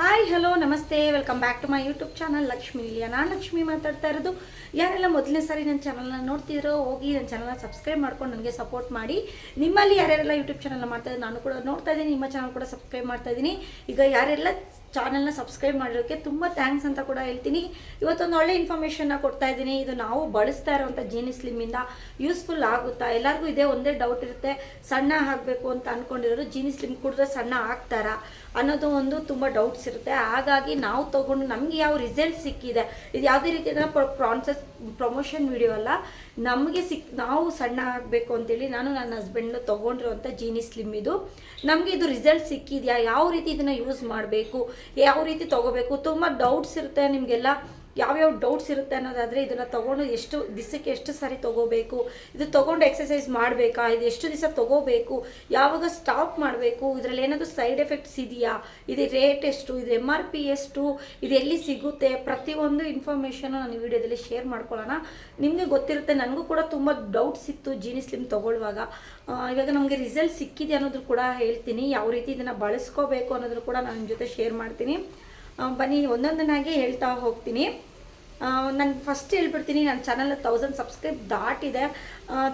Hi hello ನಮಸ್ತೆ. Welcome back to my YouTube channel Lakshmi ಇಲ್ಲಿಯ ನಾನು ಲಕ್ಷ್ಮಿ ಮಾತಾಡ್ತಾ ಇರೋದು. ಯಾರೆಲ್ಲ ಮೊದಲನೇ ಸಾರಿ ನನ್ನ ಚಾನಲ್ನ ನೋಡ್ತಿದ್ರೋ, ಹೋಗಿ ನನ್ನ ಚಾನಲ್ನ ಸಬ್ಸ್ಕ್ರೈಬ್ ಮಾಡ್ಕೊಂಡು ನನಗೆ ಸಪೋರ್ಟ್ ಮಾಡಿ. ನಿಮ್ಮಲ್ಲಿ ಯಾರ್ಯಾರೆಲ್ಲ ಯೂಟ್ಯೂಬ್ ಚಾನಲ್ನ ಮಾಡ್ತಾ ಇದ್ದೀನಿ ನಾನು ಕೂಡ ನೋಡ್ತಾ ಇದ್ದೀನಿ. ನಿಮ್ಮ ಚಾನಲ್ ಕೂಡ ಸಬ್ಸ್ಕ್ರೈಬ್ ಮಾಡ್ತಾ ಇದ್ದೀನಿ. ಈಗ ಯಾರೆಲ್ಲ ಚಾನಲ್ನ ಸಬ್ಸ್ಕ್ರೈಬ್ ಮಾಡಿರೋಕ್ಕೆ ತುಂಬ ಥ್ಯಾಂಕ್ಸ್ ಅಂತ ಕೂಡ ಹೇಳ್ತೀನಿ. ಇವತ್ತೊಂದು ಒಳ್ಳೆ ಇನ್ಫಾರ್ಮೇಷನ್ನ ಕೊಡ್ತಾ ಇದ್ದೀನಿ. ಇದು ನಾವು ಬಳಸ್ತಾ ಇರೋವಂಥ ಜೀನಿ ಸ್ಲಿಮ್ಮಿಂದ ಯೂಸ್ಫುಲ್ ಆಗುತ್ತಾ? ಎಲ್ಲರಿಗೂ ಇದೇ ಒಂದೇ ಡೌಟ್ ಇರುತ್ತೆ. ಸಣ್ಣ ಆಗಬೇಕು ಅಂತ ಅಂದ್ಕೊಂಡಿರೋರು ಜೀನಿ ಸ್ಲಿಮ್ ಕುಡಿದ್ರೆ ಸಣ್ಣ ಆಗ್ತಾರಾ? ಅನ್ನೋದು ಒಂದು ತುಂಬ ಡೌಟ್ಸ್ ಇರುತ್ತೆ. ಹಾಗಾಗಿ ನಾವು ತೊಗೊಂಡು ನಮಗೆ ಯಾವ ರಿಸಲ್ಟ್ ಸಿಕ್ಕಿದೆ, ಇದು ಯಾವುದೇ ರೀತಿ ಪ್ರಾನ್ಸಸ್ ಪ್ರಮೋಷನ್ ವಿಡಿಯೋ ಅಲ್ಲ, ನಮಗೆ ಸಿಕ್, ನಾವು ಸಣ್ಣ ಆಗಬೇಕು ಅಂತೇಳಿ ನಾನು ನನ್ನ ಹಸ್ಬೆಂಡ್ ತೊಗೊಂಡಿರುವಂಥ ಜೀನಿ ಸ್ಲಿಮ್ ಇದು. ನಮಗೆ ಇದು ರಿಸಲ್ಟ್ ಸಿಕ್ಕಿದೆಯಾ? ಯಾವ ರೀತಿ ಇದನ್ನು ಯೂಸ್ ಮಾಡಬೇಕು? ಯಾವ ರೀತಿ ತೊಗೋಬೇಕು? ತುಂಬ ಡೌಟ್ಸ್ ಇರುತ್ತೆ ನಿಮಗೆಲ್ಲ. ಯಾವ್ಯಾವ ಡೌಟ್ಸ್ ಇರುತ್ತೆ ಅನ್ನೋದಾದರೆ ಇದನ್ನು ತೊಗೊಂಡು ಎಷ್ಟು ದಿವಸಕ್ಕೆ ಎಷ್ಟು ಸಾರಿ ತೊಗೋಬೇಕು, ಇದು ತೊಗೊಂಡು ಎಕ್ಸಸೈಸ್ ಮಾಡಬೇಕಾ, ಇದು ಎಷ್ಟು ದಿವಸ ತೊಗೋಬೇಕು, ಯಾವಾಗ ಸ್ಟಾಪ್ ಮಾಡಬೇಕು, ಇದರಲ್ಲಿ ಏನಾದರೂ ಸೈಡ್ ಎಫೆಕ್ಟ್ಸ್ ಇದೆಯಾ, ಇದು ರೇಟ್ ಎಷ್ಟು, ಇದು ಎಂ ಆರ್ ಪಿ ಎಷ್ಟು, ಇದು ಎಲ್ಲಿ ಸಿಗುತ್ತೆ, ಪ್ರತಿಯೊಂದು ಇನ್ಫಾರ್ಮೇಷನ್ನು ನಾನು ಈ ವಿಡಿಯೋದಲ್ಲಿ ಶೇರ್ ಮಾಡ್ಕೊಳ್ಳೋಣ. ನಿಮಗೆ ಗೊತ್ತಿರುತ್ತೆ, ನನಗೂ ಕೂಡ ತುಂಬ ಡೌಟ್ಸ್ ಇತ್ತು ಜೀನಿ ಸ್ಲಿಮ್ ತೊಗೊಳ್ಳುವಾಗ. ಇವಾಗ ನಮಗೆ ರಿಸಲ್ಟ್ ಸಿಕ್ಕಿದೆ ಅನ್ನೋದು ಕೂಡ ಹೇಳ್ತೀನಿ. ಯಾವ ರೀತಿ ಇದನ್ನು ಬಳಸ್ಕೋಬೇಕು ಅನ್ನೋದ್ರ ಕೂಡ ನಾನು ನಿಮ್ಮ ಜೊತೆ ಶೇರ್ ಮಾಡ್ತೀನಿ. ಬನ್ನಿ, ಒಂದೊಂದನ್ನಾಗಿ ಹೇಳ್ತಾ ಹೋಗ್ತೀನಿ. ನಾನು ಫಸ್ಟ್ ಹೇಳ್ಬಿಡ್ತೀನಿ ನನ್ನ ಚಾನಲ್ ತೌಸಂಡ್ ಸಬ್ಸ್ಕ್ರೈಬ್ ದಾಟಿದೆ.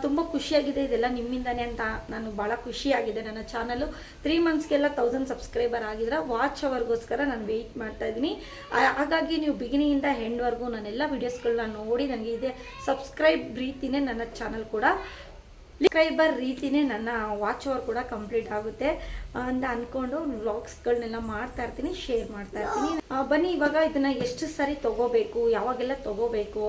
ತುಂಬ ಖುಷಿಯಾಗಿದೆ ಇದೆಲ್ಲ ನಿಮ್ಮಿಂದನೇ ಅಂತ ನಾನು ಭಾಳ ಖುಷಿಯಾಗಿದೆ ನನ್ನ ಚಾನಲ್ಲು ತ್ರೀ ಮಂತ್ಸ್ಗೆಲ್ಲ ತೌಸಂಡ್ ಸಬ್ಸ್ಕ್ರೈಬರ್ ಆಗಿದ್ರೆ ವಾಚ್ ಅವರ್ಗೋಸ್ಕರ ನಾನು ವೆಯ್ಟ್ ಮಾಡ್ತಾ ಇದ್ದೀನಿ. ಹಾಗಾಗಿ ನೀವು ಬಿಗಿನಿಂದ ಹೆಂಡ್ವರೆಗೂ ನಾನೆಲ್ಲ ವೀಡಿಯೋಸ್ಗಳನ್ನ ನೋಡಿ, ನನಗೆ ಇದೆ ಸಬ್ಸ್ಕ್ರೈಬ್ ರೀತಿನೇ ನನ್ನ ಚಾನಲ್ ಕೂಡ. ಸಬ್ಸ್ಕ್ರೈಬರ್ ರೀತಿನೇ ನನ್ನ ವಾಚ್ ಅವರ್ ಕೂಡ ಕಂಪ್ಲೀಟ್ ಆಗುತ್ತೆ. ಅಂತ ಅಂದ್ಕೊಂಡು ವ್ಲಾಗ್ಸ್ಗಳನ್ನೆಲ್ಲ ಮಾಡ್ತಾ ಇರ್ತೀನಿ ಶೇರ್ ಮಾಡ್ತಾ ಇರ್ತೀನಿ. ಬನ್ನಿ, ಇವಾಗ ಇದನ್ನು ಎಷ್ಟು ಸಾರಿ ತಗೋಬೇಕು, ಯಾವಾಗೆಲ್ಲ ತಗೋಬೇಕು,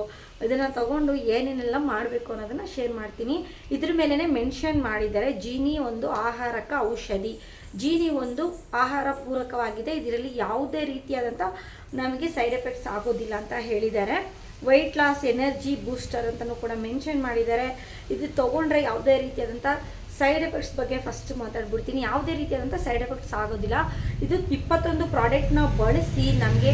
ಇದನ್ನು ತಗೊಂಡು ಏನೇನೆಲ್ಲ ಮಾಡಬೇಕು ಅನ್ನೋದನ್ನು ಶೇರ್ ಮಾಡ್ತೀನಿ. ಇದ್ರ ಮೇಲೇ ಮೆನ್ಷನ್ ಮಾಡಿದ್ದಾರೆ, ಜೀನಿ ಒಂದು ಆಹಾರಕ ಔಷಧಿ. ಜೀನಿ ಒಂದು ಆಹಾರ ಪೂರಕವಾಗಿದೆ. ಇದರಲ್ಲಿ ಯಾವುದೇ ರೀತಿಯಾದಂಥ ನಮಗೆ ಸೈಡ್ ಎಫೆಕ್ಟ್ಸ್ ಆಗೋದಿಲ್ಲ ಅಂತ ಹೇಳಿದ್ದಾರೆ. ವೆಯ್ಟ್ ಲಾಸ್ ಎನರ್ಜಿ ಬೂಸ್ಟರ್ ಅಂತಲೂ ಕೂಡ ಮೆನ್ಷನ್ ಮಾಡಿದ್ದಾರೆ. ಇದು ತೊಗೊಂಡ್ರೆ ಯಾವುದೇ ರೀತಿಯಾದಂಥ ಸೈಡ್ ಎಫೆಕ್ಟ್ಸ್ ಬಗ್ಗೆ ಫಸ್ಟ್ ಮಾತಾಡ್ಬಿಡ್ತೀನಿ. ಯಾವುದೇ ರೀತಿಯಾದಂಥ ಸೈಡ್ ಎಫೆಕ್ಟ್ಸ್ ಆಗೋದಿಲ್ಲ. ಇದು ಇಪ್ಪತ್ತೊಂದು ಪ್ರಾಡಕ್ಟ್ನ ಬಳಸಿ ನಮಗೆ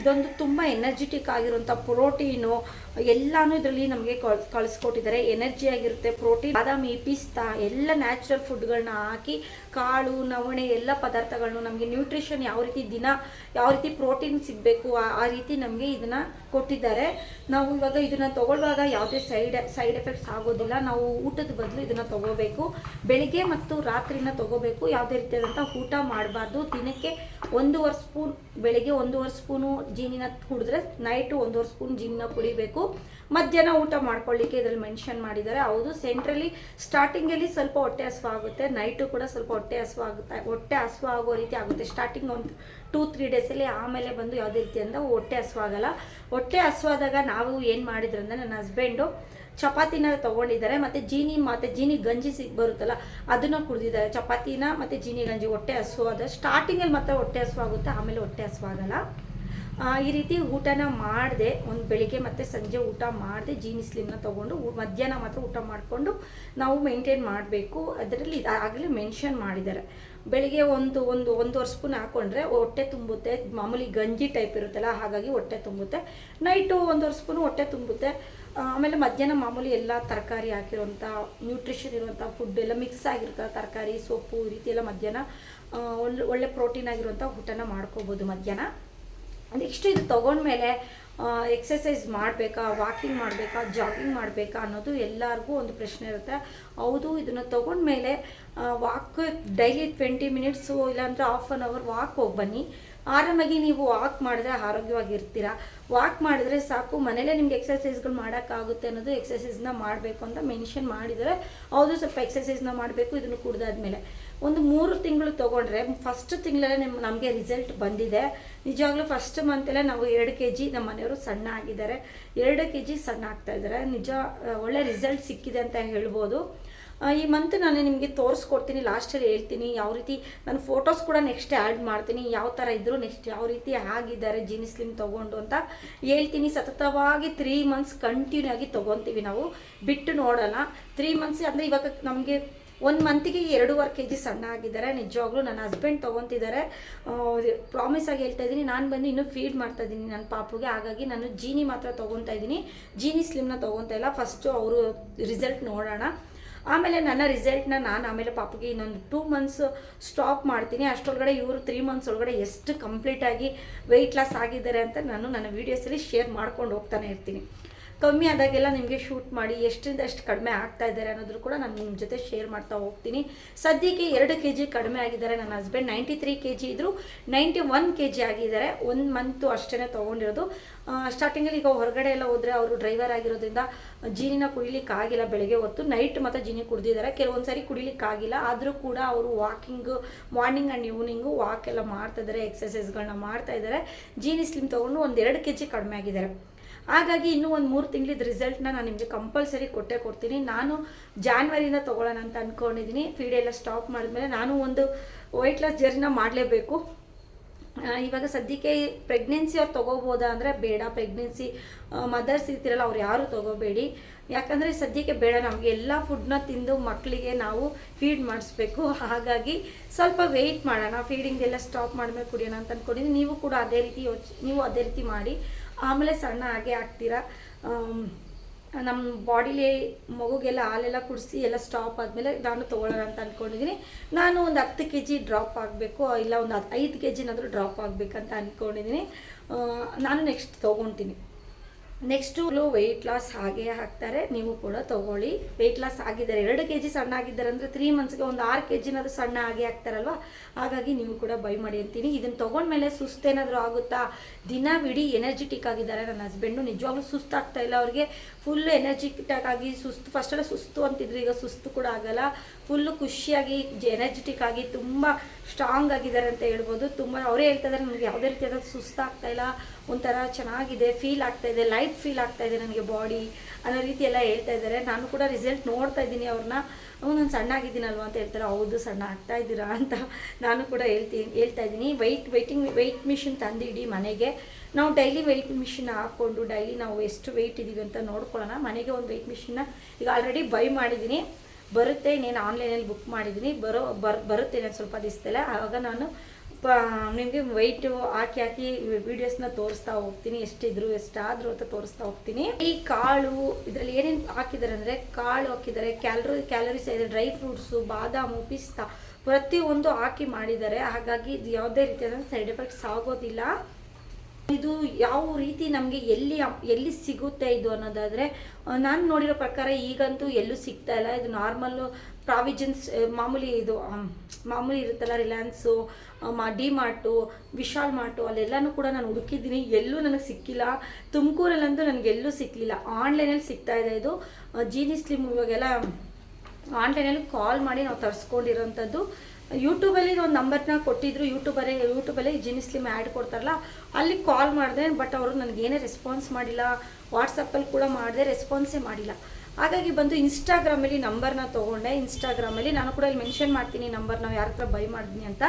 ಇದೊಂದು ತುಂಬ ಎನರ್ಜೆಟಿಕ್ ಆಗಿರುವಂಥ ಪ್ರೋಟೀನು ಎಲ್ಲಾನು ಇದರಲ್ಲಿ ನಮಗೆ ಕಳಿಸ್ಕೊಟ್ಟಿದ್ದಾರೆ. ಎನರ್ಜಿ ಆಗಿರುತ್ತೆ ಪ್ರೋಟೀನ್ ಬಾದಾಮಿ, ಪಿಸ್ತಾ, ಎಲ್ಲ ನ್ಯಾಚುರಲ್ ಫುಡ್ಗಳನ್ನ ಹಾಕಿ ಕಾಳು, ನವಣೆ, ಎಲ್ಲ ಪದಾರ್ಥಗಳನ್ನು ನಮಗೆ ನ್ಯೂಟ್ರಿಷನ್ ಯಾವ ರೀತಿ ದಿನ, ಯಾವ ರೀತಿ ಪ್ರೋಟೀನ್ ಸಿಗಬೇಕು, ಆ ರೀತಿ ನಮಗೆ ಇದನ್ನು ಕೊಟ್ಟಿದ್ದಾರೆ. ನಾವು ಇವಾಗ ಇದನ್ನು ತಗೊಳ್ಳುವಾಗ ಯಾವುದೇ ಸೈಡ್ ಸೈಡ್ ಎಫೆಕ್ಟ್ಸ್ ಆಗೋದಿಲ್ಲ. ನಾವು ಊಟದ ಬದಲು ಇದನ್ನು ತಗೋಬೇಕು. ಬೆಳಿಗ್ಗೆ ಮತ್ತು ರಾತ್ರಿನ ತಗೋಬೇಕು. ಯಾವುದೇ ರೀತಿಯಾದಂಥ ಊಟ ಮಾಡಬಾರ್ದು. ದಿನಕ್ಕೆ ಒಂದೂವರೆ ಸ್ಪೂನ್, ಬೆಳಿಗ್ಗೆ ಒಂದೂವರೆ ಸ್ಪೂನು ಜೀನಿನ ಕುಡಿದ್ರೆ ನೈಟು ಒಂದೂವರೆ ಸ್ಪೂನ್ ಜೀನಿನ ಕುಡಿಬೇಕು. ಮಧ್ಯಾಹ್ನ ಊಟ ಮಾಡ್ಕೊಳ್ಳಿಕ್ಕೆ ಇದರಲ್ಲಿ ಮೆನ್ಷನ್ ಮಾಡಿದ್ದಾರೆ. ಹೌದು ಸೆಂಟ್ರಲ್ಲಿ ಸ್ಟಾರ್ಟಿಂಗಲ್ಲಿ ಸ್ವಲ್ಪ ಹೊಟ್ಟೆ ಹಸುವ ಆಗುತ್ತೆ. ನೈಟು ಕೂಡ ಸ್ವಲ್ಪ ಹೊಟ್ಟೆ ಹಸುವ ಆಗುತ್ತೆ. ಹೊಟ್ಟೆ ಹಸುವ ಆಗೋ ರೀತಿ ಆಗುತ್ತೆ. ಸ್ಟಾರ್ಟಿಂಗ್ ಒಂದು ಟೂ ತ್ರೀ ಡೇಸಲ್ಲಿ ಆಮೇಲೆ ಬಂದು ಯಾವುದೇ ರೀತಿಯಿಂದ ಹೊಟ್ಟೆ ಹಸುವಾಗಲ್ಲ ಹೊಟ್ಟೆ ಹಸುವಾದಾಗ ನಾವು ಏನು ಮಾಡಿದ್ರಂದ್ರೆ ನನ್ನ ಹಸ್ಬೆಂಡು ಚಪಾತಿನ ತೊಗೊಂಡಿದ್ದಾರೆ. ಮತ್ತು ಜೀನಿ ಮತ್ತು ಜೀನಿ ಗಂಜಿ ಸಿಗ್ ಬರುತ್ತಲ್ಲ, ಅದನ್ನು ಕುಡಿದಿದ್ದಾರೆ. ಚಪಾತಿನ ಮತ್ತು ಜೀನಿ ಗಂಜಿ ಹೊಟ್ಟೆ ಹಸುವಾದ ಸ್ಟಾರ್ಟಿಂಗಲ್ಲಿ ಮಾತ್ರ ಹೊಟ್ಟೆ ಹಸುವಾಗುತ್ತೆ ಆಮೇಲೆ ಹೊಟ್ಟೆ ಹಸುವಾಗಲ್ಲ ಈ ರೀತಿ ಊಟನ ಮಾಡಿದೆ, ಒಂದು ಬೆಳಿಗ್ಗೆ ಮತ್ತು ಸಂಜೆ ಊಟ ಮಾಡಿದೆ, ಜೀನಿ ಸ್ಲಿಮ್ನ ತೊಗೊಂಡು ಮಧ್ಯಾಹ್ನ ಮಾತ್ರ ಊಟ ಮಾಡಿಕೊಂಡು ನಾವು ಮೇಂಟೈನ್ ಮಾಡಬೇಕು. ಅದರಲ್ಲಿ ಆಗಲೇ ಮೆನ್ಷನ್ ಮಾಡಿದ್ದಾರೆ. ಬೆಳಿಗ್ಗೆ ಒಂದು ಒಂದು ಒಂದೂವರೆ ಸ್ಪೂನ್ ಹಾಕ್ಕೊಂಡ್ರೆ ಹೊಟ್ಟೆ ತುಂಬುತ್ತೆ. ಮಾಮೂಲಿ ಗಂಜಿ ಟೈಪ್ ಇರುತ್ತಲ್ಲ, ಹಾಗಾಗಿ ಹೊಟ್ಟೆ ತುಂಬುತ್ತೆ. ನೈಟು ಒಂದೂವರೆ ಸ್ಪೂನು ಹೊಟ್ಟೆ ತುಂಬುತ್ತೆ. ಆಮೇಲೆ ಮಧ್ಯಾಹ್ನ ಮಾಮೂಲಿ ಎಲ್ಲ ತರಕಾರಿ ಹಾಕಿರುವಂಥ ನ್ಯೂಟ್ರಿಷನ್ ಇರುವಂಥ ಫುಡ್ ಎಲ್ಲ ಮಿಕ್ಸ್ ಆಗಿರುತ್ತೆ ತರಕಾರಿ, ಸೊಪ್ಪು ಈ ರೀತಿ ಎಲ್ಲ ಮಧ್ಯಾಹ್ನ ಒಳ್ಳೆ ಒಳ್ಳೆ ಪ್ರೋಟೀನ್ ಆಗಿರುವಂಥ ಊಟನ ಮಾಡ್ಕೋಬೋದು ಮಧ್ಯಾಹ್ನ. ನೆಕ್ಸ್ಟ್ ಇದು ತೊಗೊಂಡ್ಮೇಲೆ ಎಕ್ಸಸೈಸ್ ಮಾಡಬೇಕಾ ವಾಕಿಂಗ್ ಮಾಡಬೇಕಾ ಜಾಗಿಂಗ್ ಮಾಡಬೇಕಾ ಅನ್ನೋದು ಎಲ್ಲರಿಗೂ ಒಂದು ಪ್ರಶ್ನೆ ಇರುತ್ತೆ. ಹೌದು, ಇದನ್ನು ತೊಗೊಂಡ್ಮೇಲೆ ವಾಕ್ ಡೈಲಿ ಟ್ವೆಂಟಿ ಮಿನಿಟ್ಸು ಇಲ್ಲಾಂದರೆ ಹಾಫ್ ಆನ್ ಅವರ್ ವಾಕ್ ಹೋಗಿ ಬನ್ನಿ. ಆರಾಮಾಗಿ ನೀವು ವಾಕ್ ಮಾಡಿದ್ರೆ ಆರೋಗ್ಯವಾಗಿರ್ತೀರ? ವಾಕ್ ಮಾಡಿದ್ರೆ ಸಾಕು. ಮನೇಲೇ ನಿಮ್ಗೆ ಎಕ್ಸಸೈಸ್ಗಳು ಮಾಡೋಕ್ಕಾಗುತ್ತೆ ಅನ್ನೋದು ಎಕ್ಸಸೈಸ್ನ ಮಾಡಬೇಕು ಅಂತ ಮೆನ್ಷನ್ ಮಾಡಿದರೆ ಹೌದು, ಸ್ವಲ್ಪ ಎಕ್ಸಸೈಸ್ನ ಮಾಡಬೇಕು, ಇದನ್ನು ಕುಡ್ದಾದ್ಮೇಲೆ. ಒಂದು ಮೂರು ತಿಂಗಳು ತೊಗೊಂಡ್ರೆ ಫಸ್ಟ್ ತಿಂಗಳಲ್ಲೇ ನಿಮ್ಮ ನಮಗೆ ರಿಸಲ್ಟ್ ಬಂದಿದೆ. ನಿಜವಾಗ್ಲೂ ಫಸ್ಟ್ ಮಂತಲ್ಲೇ ನಾವು ಎರಡು ಕೆ ಜಿ ನಮ್ಮ ಮನೆಯವರು ಸಣ್ಣ ಆಗಿದ್ದಾರೆ. ಎರಡು ಕೆ ಜಿ ಸಣ್ಣ ಆಗ್ತಾ ಇದ್ದಾರೆ. ನಿಜ, ಒಳ್ಳೆ ರಿಸಲ್ಟ್ ಸಿಕ್ಕಿದೆ ಅಂತ ಹೇಳ್ಬೋದು. ಈ ಮಂತ್ ನಾನು ನಿಮಗೆ ತೋರಿಸ್ಕೊಡ್ತೀನಿ ಲಾಸ್ಟಲ್ಲಿ ಹೇಳ್ತೀನಿ, ಯಾವ ರೀತಿ ನಾನು ಫೋಟೋಸ್ ಕೂಡ ನೆಕ್ಸ್ಟ್ ಆ್ಯಡ್ ಮಾಡ್ತೀನಿ, ಯಾವ ಥರ ಇದ್ದರೂ ನೆಕ್ಸ್ಟ್ ಯಾವ ರೀತಿ ಆಗಿದ್ದಾರೆ ಜೀನಿ ಸ್ಲಿಮ್ ತೊಗೊಂಡು ಅಂತ ಹೇಳ್ತೀನಿ. ಸತತವಾಗಿ ತ್ರೀ ಮಂತ್ಸ್ ಕಂಟಿನ್ಯೂ ಆಗಿ ತೊಗೊತೀವಿ ನಾವು. ಬಿಟ್ಟು ನೋಡೋಣ. ತ್ರೀ ಮಂತ್ಸ್ ಅಂದರೆ ಇವಾಗ ನಮಗೆ ಒಂದು ಮಂತಿಗೆ ಎರಡೂವರೆ ಕೆ ಜಿ ಸಣ್ಣ ಆಗಿದ್ದಾರೆ. ನಿಜವಾಗ್ಲೂ ನನ್ನ ಹಸ್ಬೆಂಡ್ ತೊಗೊತಿದ್ದಾರೆ. ಪ್ರಾಮಿಸ್ ಆಗಿ ಹೇಳ್ತಾ ಇದ್ದೀನಿ. ನಾನು ಬಂದು ಇನ್ನೂ ಫೀಡ್ ಮಾಡ್ತಾ ಇದ್ದೀನಿ ನನ್ನ ಪಾಪುಗೆ. ಹಾಗಾಗಿ ನಾನು ಜೀನಿ ಮಾತ್ರ ತೊಗೊತಾ ಇದ್ದೀನಿ. ಜೀನಿ ಸ್ಲಿಮ್ನ ತೊಗೊತಾ ಇಲ್ಲ. ಫಸ್ಟು ಅವರು ರಿಸಲ್ಟ್ ನೋಡೋಣ. ಆಮೇಲೆ ನನ್ನ ರಿಸಲ್ಟ್ನ ನಾನು ಆಮೇಲೆ ಪಾಪಗೆ ಇನ್ನೊಂದು ಟೂ ಮಂತ್ಸ್ ಸ್ಟಾಪ್ ಮಾಡ್ತೀನಿ. ಅಷ್ಟೊಳಗಡೆ ಇವರು ತ್ರೀ ಮಂತ್ಸ್ ಒಳಗಡೆ ಎಷ್ಟು ಕಂಪ್ಲೀಟಾಗಿ ವೆಯ್ಟ್ ಲಾಸ್ ಆಗಿದ್ದಾರೆ ಅಂತ ನಾನು ನನ್ನ ವೀಡಿಯೋಸಲ್ಲಿ ಶೇರ್ ಮಾಡ್ಕೊಂಡು ಹೋಗ್ತಾನೆ ಇರ್ತೀನಿ. ಕಮ್ಮಿ ಆದಾಗೆಲ್ಲ ನಿಮಗೆ ಶೂಟ್ ಮಾಡಿ ಎಷ್ಟರಿಂದ ಎಷ್ಟು ಕಡಿಮೆ ಆಗ್ತಾ ಇದ್ದಾರೆ ಅನ್ನೋದ್ರು ಕೂಡ ನಾನು ನಿಮ್ಮ ಜೊತೆ ಶೇರ್ ಮಾಡ್ತಾ ಹೋಗ್ತೀನಿ. ಸದ್ಯಕ್ಕೆ ಎರಡು ಕೆ ಜಿ ಕಡಿಮೆ ಆಗಿದ್ದಾರೆ ನನ್ನ husband ninety three K G ಇದ್ದರು ನೈಂಟಿ ಒನ್ ಕೆ ಜಿ ಆಗಿದ್ದಾರೆ. ಒಂದು ಮಂತು ಅಷ್ಟೇ ತೊಗೊಂಡಿರೋದು. ಸ್ಟಾರ್ಟಿಂಗಲ್ಲಿ ಈಗ ಹೊರಗಡೆ ಎಲ್ಲ ಹೋದರೆ ಅವರು ಡ್ರೈವರ್ ಆಗಿರೋದ್ರಿಂದ ಜೀನಿನ ಕುಡಿಲಿಕ್ಕೆ ಆಗಿಲ್ಲ ಬೆಳಗ್ಗೆ ಹೊತ್ತು. ನೈಟ್ ಮತ್ತು ಜೀನಿ ಕುಡಿದಿದ್ದಾರೆ. ಕೆಲವೊಂದು ಸಾರಿ ಕುಡಿಲಿಕ್ಕೆ ಆಗಿಲ್ಲ. ಆದರೂ ಕೂಡ ಅವರು walking morning and evening walk ಎಲ್ಲ ಮಾಡ್ತಾ ಇದ್ದಾರೆ. ಎಕ್ಸಸೈಸ್ಗಳನ್ನ ಮಾಡ್ತಾ ಇದ್ದಾರೆ. ಜೀನಿ ಸ್ಲಿಮ್ ತೊಗೊಂಡು ಒಂದು ಎರಡು ಕೆ ಜಿ ಕಡಿಮೆ ಆಗಿದ್ದಾರೆ. ಹಾಗಾಗಿ ಇನ್ನೂ ಒಂದು ಮೂರು ತಿಂಗಳಿದ್ದು ರಿಸಲ್ಟ್ನ ನಾನು ನಿಮಗೆ ಕಂಪಲ್ಸರಿ ಕೊಟ್ಟೇ ಕೊಡ್ತೀನಿ. ನಾನು ಜಾನ್ವರಿಯಿಂದ ತೊಗೊಳ್ಳೋಣ ಅಂತ ಅಂದ್ಕೊಂಡಿದ್ದೀನಿ ಫೀಡ್ ಎಲ್ಲ ಸ್ಟಾಪ್ ಮಾಡಿದ್ಮೇಲೆ ನಾನು ಒಂದು ವೆಯ್ಟ್ ಲಾಸ್ ಜರ್ನಿನ ಮಾಡಲೇಬೇಕು. ಇವಾಗ ಸದ್ಯಕ್ಕೆ ಪ್ರೆಗ್ನೆನ್ಸಿ ಅವ್ರು ತೊಗೋಬೋದಾ ಅಂದರೆ ಬೇಡ. ಪ್ರೆಗ್ನೆನ್ಸಿ ಮದರ್ಸ್ ಇರ್ತಿರಲ್ಲ ಅವ್ರು ಯಾರು ತೊಗೋಬೇಡಿ. ಯಾಕಂದರೆ ಸದ್ಯಕ್ಕೆ ಬೇಡ. ನಮಗೆ ಎಲ್ಲ ಫುಡ್ನ ತಿಂದು ಮಕ್ಕಳಿಗೆ ನಾವು ಫೀಡ್ ಮಾಡಿಸ್ಬೇಕು. ಹಾಗಾಗಿ ಸ್ವಲ್ಪ ವೆಯ್ಟ್ ಮಾಡೋಣ. ಫೀಡಿಂಗ್ ಎಲ್ಲ ಸ್ಟಾಪ್ ಮಾಡಿದ್ಮೇಲೆ ಕುಡಿಯೋಣ ಅಂತ ಅಂದ್ಕೊಂಡಿದ್ದೀನಿ ನೀವು ಕೂಡ ಅದೇ ರೀತಿ ನೀವು ಅದೇ ರೀತಿ ಮಾಡಿ. ಆಮೇಲೆ ಸಣ್ಣ ಹಾಗೆ ಆಗ್ತೀರಾ ನಮ್ಮ ಬಾಡಿಲಿ ಮಗುಗೆಲ್ಲ ಹಾಲೆಲ್ಲ ಕುಡಿಸಿ ಎಲ್ಲ ಸ್ಟಾಪ್ ಆದಮೇಲೆ ನಾನು ತೊಗೊಳ್ಳೋಣ ಅಂತ ಅಂದ್ಕೊಂಡಿದ್ದೀನಿ ನಾನು ಒಂದು ಹತ್ತು ಕೆ ಜಿ ಡ್ರಾಪ್ ಆಗಬೇಕು ಇಲ್ಲ ಒಂದು ಐದು ಕೆ ಜಿನಾದರೂ ಡ್ರಾಪ್ ಆಗಬೇಕಂತ ಅಂದ್ಕೊಂಡಿದ್ದೀನಿ ನಾನು ನೆಕ್ಸ್ಟ್ ತೊಗೊತೀನಿ. ನೆಕ್ಸ್ಟು ವೆಯ್ಟ್ ಲಾಸ್ ಹಾಗೆ ಹಾಕ್ತಾರೆ. ನೀವು ಕೂಡ ತಗೊಳ್ಳಿ. ವೆಯ್ಟ್ ಲಾಸ್ ಆಗಿದ್ದಾರೆ ಎರಡು ಕೆ ಜಿ ಸಣ್ಣ ಆಗಿದ್ದಾರೆ ಅಂದರೆ ತ್ರೀ ಮಂತ್ಸ್ಗೆ ಒಂದು ಆರು ಕೆ ಜಿನಾದರೂ ಸಣ್ಣ ಆಗಿ ಹಾಕ್ತಾರಲ್ವ? ಹಾಗಾಗಿ ನೀವು ಕೂಡ ಬೈ ಮಾಡಿ ಅಂತೀನಿ. ಇದನ್ನು ತೊಗೊಂಡ್ಮೇಲೆ ಸುಸ್ತೇನಾದರೂ ಆಗುತ್ತಾ? ದಿನವಿಡೀ ಎನರ್ಜಿಟಿಕ್ ಆಗಿದ್ದಾರೆ ನನ್ನ ಹಸ್ಬೆಂಡು ನಿಜವಾಗ್ಲೂ ಸುಸ್ತಾಗ್ತಾ ಇಲ್ಲ ಅವ್ರಿಗೆ. ಫುಲ್ ಎನರ್ಜಿಟಿಕ್ ಆಗಿ ಸುಸ್ತು ಫಸ್ಟೆಲ್ಲ ಸುಸ್ತು ಅಂತಿದ್ರು, ಈಗ ಸುಸ್ತು ಕೂಡ ಆಗಲ್ಲ. ಫುಲ್ಲು ಖುಷಿಯಾಗಿ ಎನರ್ಜೆಟಿಕ್ ಆಗಿ, ತುಂಬ ಸ್ಟ್ರಾಂಗ್ ಆಗಿದ್ದಾರೆ ಅಂತ ಹೇಳ್ಬೋದು. ತುಂಬ, ಅವರೇ ಹೇಳ್ತಾ ಇದ್ದಾರೆ, ನನಗೆ ಯಾವುದೇ ರೀತಿಯಾದ ಸುಸ್ತಾಗ್ತಾ ಇಲ್ಲ. ಒಂಥರ ಚೆನ್ನಾಗಿದೆ ಫೀಲ್ ಆಗ್ತಾ ಇದೆ ಲೈಟ್ ಫೀಲ್ ಆಗ್ತಾ ಇದೆ ನನಗೆ ಬಾಡಿ ಅನ್ನೋ ರೀತಿ ಎಲ್ಲ ಹೇಳ್ತಾ ಇದ್ದಾರೆ. ನಾನು ಕೂಡ ರಿಸಲ್ಟ್ ನೋಡ್ತಾ ಇದ್ದೀನಿ ಅವ್ರನ್ನ. ಅವ್ನು ನಾನು ಸಣ್ಣ ಆಗಿದ್ದೀನಲ್ವ ಅಂತ ಹೇಳ್ತಾರೆ. ಹೌದು, ಸಣ್ಣ ಆಗ್ತಾ ಇದ್ದೀರಾ? ಅಂತ ನಾನು ಕೂಡ ಹೇಳ್ತೀನಿ ಹೇಳ್ತಾ ಇದ್ದೀನಿ. ವೆಯ್ಟ್ ವೆಯ್ಟಿಂಗ್ ವೆಯ್ಟ್ ಮಿಷಿನ್ ತಂದಿಡಿ ಮನೆಗೆ. ನಾವು ಡೈಲಿ ವೆಯ್ಟ್ ಮಿಷಿನ್ ಹಾಕ್ಕೊಂಡು ಡೈಲಿ ನಾವು ಎಷ್ಟು ವೆಯ್ಟ್ ಇದ್ದೀವಿ ಅಂತ ನೋಡ್ಕೊಳ್ಳೋಣ. ಮನೆಗೆ ಒಂದು ವೆಯ್ಟ್ ಮಿಷಿನ್ನ ಈಗ ಆಲ್ರೆಡಿ ಬೈ ಮಾಡಿದ್ದೀನಿ. ಬರುತ್ತೆ, ಇನ್ನೇನು ಆನ್ಲೈನಲ್ಲಿ ಬುಕ್ ಮಾಡಿದ್ದೀನಿ. ಬರೋ, ಬರ್, ಬರುತ್ತೆ ನಾನು ಸ್ವಲ್ಪ ದಿವಸದಲ್ಲೇ. ಆವಾಗ ನಾನು ನಿಮಗೆ ವೈಟು ಹಾಕಿ ಹಾಕಿ ವೀಡಿಯೋಸ್ನ ತೋರಿಸ್ತಾ ಹೋಗ್ತೀನಿ, ಎಷ್ಟಿದ್ರು ಎಷ್ಟಾದ್ರು ಅಂತ ತೋರಿಸ್ತಾ ಹೋಗ್ತೀನಿ. ಈ ಕಾಳು, ಇದರಲ್ಲಿ ಏನೇನು ಹಾಕಿದ್ದಾರೆ ಅಂದರೆ ಕಾಳು ಹಾಕಿದ್ದಾರೆ ಕ್ಯಾಲರಿ ಕ್ಯಾಲರೀಸ್ ಇದೆ ಡ್ರೈ ಫ್ರೂಟ್ಸು ಬಾದಾಮು, ಪಿಸ್ತಾ ಪ್ರತಿಯೊಂದು ಹಾಕಿ ಮಾಡಿದ್ದಾರೆ. ಹಾಗಾಗಿ ಇದು ಯಾವುದೇ ರೀತಿಯಾದ ಸೈಡ್ ಎಫೆಕ್ಟ್ಸ್ ಆಗೋದಿಲ್ಲ. ಇದು ಯಾವ ರೀತಿ ನಮಗೆ ಎಲ್ಲಿ ಎಲ್ಲಿ ಸಿಗುತ್ತೆ ಇದು ಅನ್ನೋದಾದರೆ ನಾನು ನೋಡಿರೋ ಪ್ರಕಾರ ಈಗಂತೂ ಎಲ್ಲೂ ಸಿಗ್ತಾ ಇಲ್ಲ. ಇದು ನಾರ್ಮಲ್ಲು ಪ್ರಾವಿಜನ್ಸ್ ಮಾಮೂಲಿ ಇದು ಮಾಮೂಲಿ ಇರುತ್ತಲ್ಲ Reliance D Mart Vishal Mart ಅಲ್ಲೆಲ್ಲನೂ ಕೂಡ ನಾನು ಹುಡುಕಿದ್ದೀನಿ. ಎಲ್ಲೂ ನನಗೆ ಸಿಕ್ಕಿಲ್ಲ. ತುಮಕೂರಲ್ಲಂತೂ ನನಗೆ ಎಲ್ಲೂ ಸಿಕ್ಕಲಿಲ್ಲ ಆನ್ಲೈನಲ್ಲಿ ಸಿಗ್ತಾ ಇದೆ ಇದು. ಜೀನಿ ಸ್ಲಿಮ್ ಇವಾಗೆಲ್ಲ ಆನ್ಲೈನಲ್ಲಿ ಕಾಲ್ ಮಾಡಿ ನಾವು ತರಿಸ್ಕೊಂಡಿರೋಂಥದ್ದು. ಯೂಟ್ಯೂಬಲ್ಲಿ ಒಂದು ನಂಬರ್ನ ಕೊಟ್ಟಿದ್ರು ಯೂಟ್ಯೂಬರೇ ಯೂಟ್ಯೂಬಲ್ಲಿ ಜಿನಿಸ್ಲಿಮ್ ಆ್ಯಡ್ ಕೊಡ್ತಾರಲ್ಲ, ಅಲ್ಲಿ ಕಾಲ್ ಮಾಡಿದೆ ಬಟ್ ಅವರು ನನಗೇನೇ ರೆಸ್ಪಾನ್ಸ್ ಮಾಡಿಲ್ಲ. ವಾಟ್ಸಪ್ಪಲ್ಲಿ ಕೂಡ ಮಾಡಿದೆ ರೆಸ್ಪಾನ್ಸೇ ಮಾಡಿಲ್ಲ. ಹಾಗಾಗಿ ಬಂದು ಇನ್ಸ್ಟಾಗ್ರಾಮಲ್ಲಿ ನಂಬರ್ನ ತೊಗೊಂಡೆ. ಇನ್ಸ್ಟಾಗ್ರಾಮಲ್ಲಿ ನಾನು ಕೂಡ ಇಲ್ಲಿ ಮೆನ್ಷನ್ ಮಾಡ್ತೀನಿ ನಂಬರ್ ನಾವು ಯಾರ ಹತ್ರ ಬೈ ಮಾಡಿದ್ನಿ ಅಂತ.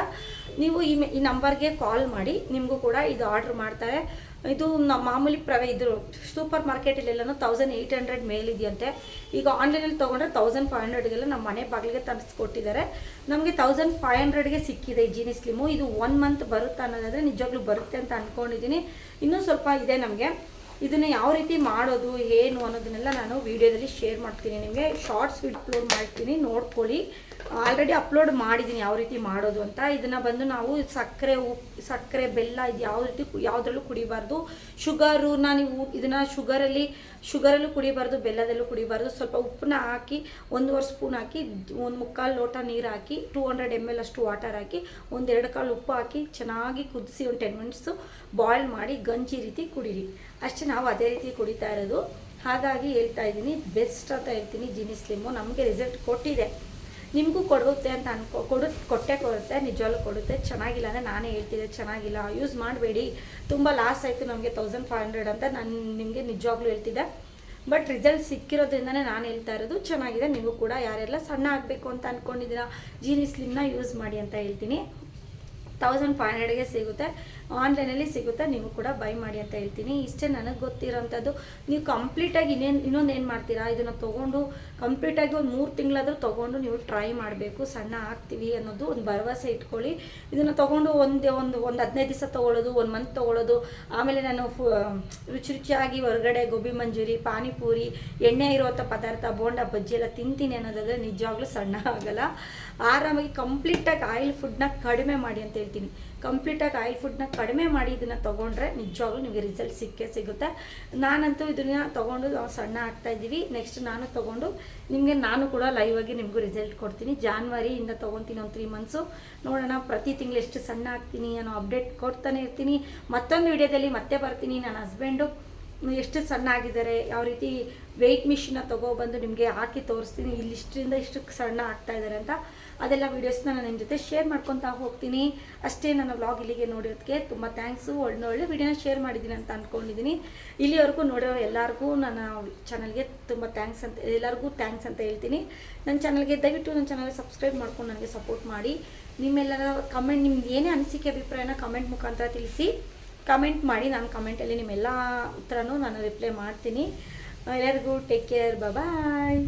ನೀವು ಈ ಈ ನಂಬರ್ಗೆ ಕಾಲ್ ಮಾಡಿ. ನಿಮಗೂ ಕೂಡ ಇದು ಆರ್ಡ್ರ್ ಮಾಡ್ತಾರೆ. ಇದು ನಮ್ಮ ಮಾಮೂಲಿ ಪ್ರವೆ ಇದ್ರು ಸೂಪರ್ ಮಾರ್ಕೆಟಲ್ಲೆಲ್ಲನೂ ತೌಸಂಡ್ ಏಯ್ಟ್ ಹಂಡ್ರೆಡ್ ಮೇಲಿದೆಯಂತೆ. ಈಗ ಆನ್ಲೈನಲ್ಲಿ ತೊಗೊಂಡ್ರೆ ತೌಸಂಡ್ ಫೈವ್ ಹಂಡ್ರೆಡ್ಗೆಲ್ಲ ನಮ್ಮ ಮನೆ ಬಾಗಿಲಿಗೆ ತರಿಸ್ಕೊಟ್ಟಿದ್ದಾರೆ. ನಮಗೆ ತೌಸಂಡ್ ಫೈವ್ ಹಂಡ್ರೆಡ್ಗೆ ಸಿಕ್ಕಿದೆ ಈ ಜೀನಿ ಸ್ಲಿಮು ಇದು ಒನ್ ಮಂತ್ ಬರುತ್ತೆ ಅನ್ನೋದಾದರೆ ನಿಜವಾಗ್ಲೂ ಬರುತ್ತೆ ಅಂತ ಅಂದ್ಕೊಂಡಿದ್ದೀನಿ ಇನ್ನೂ ಸ್ವಲ್ಪ ಇದೆ ನಮಗೆ. ಇದನ್ನು ಯಾವ ರೀತಿ ಮಾಡೋದು, ಏನು ಅನ್ನೋದನ್ನೆಲ್ಲ ನಾನು ವಿಡಿಯೋದಲ್ಲಿ ಶೇರ್ ಮಾಡ್ತೀನಿ. ನಿಮಗೆ ಶಾರ್ಟ್ಸ್ ಅಪ್ಲೋಡ್ ಮಾಡ್ತೀನಿ. ನೋಡ್ಕೊಳ್ಳಿ. ಆಲ್ರೆಡಿ ಅಪ್ಲೋಡ್ ಮಾಡಿದ್ದೀನಿ ಯಾವ ರೀತಿ ಮಾಡೋದು ಅಂತ. ಇದನ್ನು ಬಂದು ನಾವು ಸಕ್ಕರೆ ಉಪ್ಪು ಸಕ್ಕರೆ, ಬೆಲ್ಲ ಇದು ಯಾವ ರೀತಿ ಯಾವುದ್ರಲ್ಲೂ ಕುಡಿಬಾರ್ದು. ಶುಗರು ನೀವು ಇದನ್ನು ಶುಗರಲ್ಲಿ ಶುಗರಲ್ಲೂ ಕುಡಿಬಾರ್ದು, ಬೆಲ್ಲದಲ್ಲೂ ಕುಡಿಬಾರ್ದು. ಸ್ವಲ್ಪ ಉಪ್ಪನ್ನ ಹಾಕಿ, ಒಂದುವರೆ ಸ್ಪೂನ್ ಹಾಕಿ, ಒಂದು ಮುಕ್ಕಾಲು ಲೋಟ ನೀರು ಹಾಕಿ ಟೂ ಹಂಡ್ರೆಡ್ ಎಂ ಎಲ್ ಅಷ್ಟು ವಾಟರ್ ಹಾಕಿ, ಒಂದೆರಡು ಕಾಲು ಉಪ್ಪು ಹಾಕಿ, ಚೆನ್ನಾಗಿ ಕುದಿಸಿ ಒಂದು ಟೆನ್ ಮಿನಿಟ್ಸು ಬಾಯ್ಲ್ ಮಾಡಿ ಗಂಜಿ ರೀತಿ ಕುಡೀರಿ. ಅಷ್ಟೇ ನಾವು ಅದೇ ರೀತಿ ಕುಡಿತಾ ಇರೋದು. ಹಾಗಾಗಿ ಹೇಳ್ತಾ ಇದ್ದೀನಿ ಬೆಸ್ಟ್ ಅಂತ ಹೇಳ್ತೀನಿ ಜಿನಿ ಸ್ಲಿಮ್ಮು ನಮಗೆ ರಿಸಲ್ಟ್ ಕೊಟ್ಟಿದೆ. ನಿಮಗೂ ಕೊಡುತ್ತೆ ಅಂತ ಅನ್ಕೋ, ಕೊಡು, ಕೊಟ್ಟೆ ಕೊಡುತ್ತೆ, ನಿಜವಾಗ್ಲೂ ಕೊಡುತ್ತೆ. ಚೆನ್ನಾಗಿಲ್ಲ ಅಂದರೆ ನಾನೇ ಹೇಳ್ತಿದ್ದೆ ಚೆನ್ನಾಗಿಲ್ಲ. ಯೂಸ್ ಮಾಡಬೇಡಿ. ತುಂಬ ಲಾಸ್ ಆಯಿತು ನಮಗೆ ತೌಸಂಡ್ ಫೈವ್ ಹಂಡ್ರೆಡ್ ಅಂತ ನಾನು ನಿಮಗೆ ನಿಜವಾಗ್ಲೂ ಹೇಳ್ತಿದ್ದೆ. ಬಟ್ ರಿಸಲ್ಟ್ ಸಿಕ್ಕಿರೋದ್ರಿಂದನೇ ನಾನು ಹೇಳ್ತಾ ಇರೋದು ಚೆನ್ನಾಗಿದೆ. ನೀವು ಕೂಡ ಯಾರೆಲ್ಲ ಸಣ್ಣ ಆಗಬೇಕು ಅಂತ ಅಂದ್ಕೊಂಡಿದ್ದೀರಾ ಜೀನಿ ಸ್ಲಿಮ್ನ ಯೂಸ್ ಮಾಡಿ ಅಂತ ಹೇಳ್ತೀನಿ. ತೌಸಂಡ್ ಫೈವ್ ಹಂಡ್ರೆಡ್ಗೆ ಸಿಗುತ್ತೆ. ಆನ್ಲೈನಲ್ಲಿ ಸಿಗುತ್ತೆ ನೀವು ಕೂಡ ಬೈ ಮಾಡಿ ಅಂತ ಹೇಳ್ತೀನಿ. ಇಷ್ಟೇ ನನಗೆ ಗೊತ್ತಿರೋಂಥದ್ದು. ನೀವು ಕಂಪ್ಲೀಟಾಗಿ ಇನ್ನೇನು, ಇನ್ನೊಂದು ಏನು ಮಾಡ್ತೀರಾ? ಇದನ್ನು ತೊಗೊಂಡು ಕಂಪ್ಲೀಟಾಗಿ ಒಂದು ಮೂರು ತಿಂಗಳಾದರೂ ತೊಗೊಂಡು ನೀವು ಟ್ರೈ ಮಾಡಬೇಕು. ಸಣ್ಣ ಆಗ್ತೀವಿ ಅನ್ನೋದು ಒಂದು ಭರವಸೆ ಇಟ್ಕೊಳ್ಳಿ. ಇದನ್ನು ತೊಗೊಂಡು ಒಂದು ಒಂದು ಒಂದು ಹದಿನೈದು ದಿವಸ ತೊಗೊಳ್ಳೋದು, ಒಂದು ಮಂತ್ ತೊಗೊಳ್ಳೋದು. ಆಮೇಲೆ ನಾನು ಫು, ರುಚಿ ರುಚಿಯಾಗಿ ಹೊರಗಡೆ ಗೋಬಿ ಮಂಜೂರಿ, ಪಾನಿಪೂರಿ, ಎಣ್ಣೆ ಇರುವಂಥ ಪದಾರ್ಥ, ಬೋಂಡ, ಬಜ್ಜಿ ಎಲ್ಲ ತಿಂತೀನಿ ಅನ್ನೋದಾದರೆ ನಿಜವಾಗ್ಲೂ ಸಣ್ಣ ಆಗಲ್ಲ. ಆರಾಮಾಗಿ ಕಂಪ್ಲೀಟಾಗಿ ಆಯಿಲ್ ಫುಡ್ನ ಕಡಿಮೆ ಮಾಡಿ ಅಂತ ಹೇಳ್ತೀನಿ. ಕಂಪ್ಲೀಟಾಗಿ ಆಯಿಲ್ ಫುಡ್ನ ಕಡಿಮೆ ಮಾಡಿ ಇದನ್ನು ತೊಗೊಂಡ್ರೆ ನಿಜವಾಗ್ಲೂ ನಿಮಗೆ ರಿಸಲ್ಟ್ ಸಿಕ್ಕೇ ಸಿಗುತ್ತೆ. ನಾನಂತೂ ಇದನ್ನ ತೊಗೊಂಡು ನಾವು ಸಣ್ಣ ಆಗ್ತಾ ಇದ್ದೀವಿ. ನೆಕ್ಸ್ಟ್ ನಾನು ತೊಗೊಂಡು ನಿಮಗೆ ನಾನು ಕೂಡ ಲೈವ್ ಆಗಿ ನಿಮಗೂ ರಿಸಲ್ಟ್ ಕೊಡ್ತೀನಿ. ಜಾನ್ವರಿಯಿಂದ ತೊಗೊತೀನಿ ಒಂದು ತ್ರೀ ಮಂತ್ಸು ನೋಡೋಣ, ಪ್ರತಿ ತಿಂಗಳು ಎಷ್ಟು ಸಣ್ಣ ಆಗ್ತೀನಿ ಅನ್ನೋ ಅಪ್ಡೇಟ್ ಕೊಡ್ತಾನೆ ಇರ್ತೀನಿ. ಮತ್ತೊಂದು ವಿಡಿಯೋದಲ್ಲಿ ಮತ್ತೆ ಬರ್ತೀನಿ. ನನ್ನ ಹಸ್ಬೆಂಡು ಎಷ್ಟು ಸಣ್ಣ ಆಗಿದ್ದಾರೆ ಯಾವ ರೀತಿ ವೆಯ್ಟ್ ಮಿಷಿನ ತೊಗೊಬಂದು ನಿಮಗೆ ಹಾಕಿ ತೋರಿಸ್ತೀನಿ, ಇಲ್ಲಿ ಇಷ್ಟರಿಂದ ಇಷ್ಟಕ್ಕೆ ಸಣ್ಣ ಆಗ್ತಾ ಇದ್ದಾರೆ ಅಂತ ಅದೆಲ್ಲ ವೀಡಿಯೋಸ್ನ ನಾನು ನಿಮ್ಮ ಜೊತೆ ಶೇರ್ ಮಾಡ್ಕೊತಾ ಹೋಗ್ತೀನಿ. ಅಷ್ಟೇ ನನ್ನ ವ್ಲಾಗ್ ಇಲ್ಲಿಗೆ ನೋಡಿರೋದಕ್ಕೆ ತುಂಬ ಥ್ಯಾಂಕ್ಸು ಒಳ್ಳೆ ಒಳ್ಳೆ ವಿಡಿಯೋನ ಶೇರ್ ಮಾಡಿದ್ದೀನಿ ಅಂತ ಅಂದ್ಕೊಂಡಿದ್ದೀನಿ ಇಲ್ಲಿವರೆಗೂ ನೋಡಿರೋ ಎಲ್ಲರಿಗೂ ನನ್ನ ಚಾನಲ್ಗೆ ತುಂಬ ಥ್ಯಾಂಕ್ಸ್ ಅಂತ, ಎಲ್ಲರಿಗೂ ಥ್ಯಾಂಕ್ಸ್ ಅಂತ ಹೇಳ್ತೀನಿ. ನನ್ನ ಚಾನಲ್ಗೆ ದಯವಿಟ್ಟು ನನ್ನ ಚಾನಲ್ಗೆ ಸಬ್ಸ್ಕ್ರೈಬ್ ಮಾಡ್ಕೊಂಡು ನನಗೆ ಸಪೋರ್ಟ್ ಮಾಡಿ. ನಿಮ್ಮೆಲ್ಲರ ಕಮೆಂಟ್ ನಿಮ್ಗೆ ಏನೇ ಅನಿಸಿಕೆ, ಅಭಿಪ್ರಾಯನ ಕಮೆಂಟ್ ಮುಖಾಂತರ ತಿಳಿಸಿ. ಕಮೆಂಟ್ ಮಾಡಿ ನಾನು ಕಮೆಂಟಲ್ಲಿ ನಿಮ್ಮೆಲ್ಲ ಉತ್ತರನೂ ನಾನು ರಿಪ್ಲೈ ಮಾಡ್ತೀನಿ. ಎಲ್ಲರಿಗೂ ಟೇಕ್ ಕೇರ್ ಬಾಯ್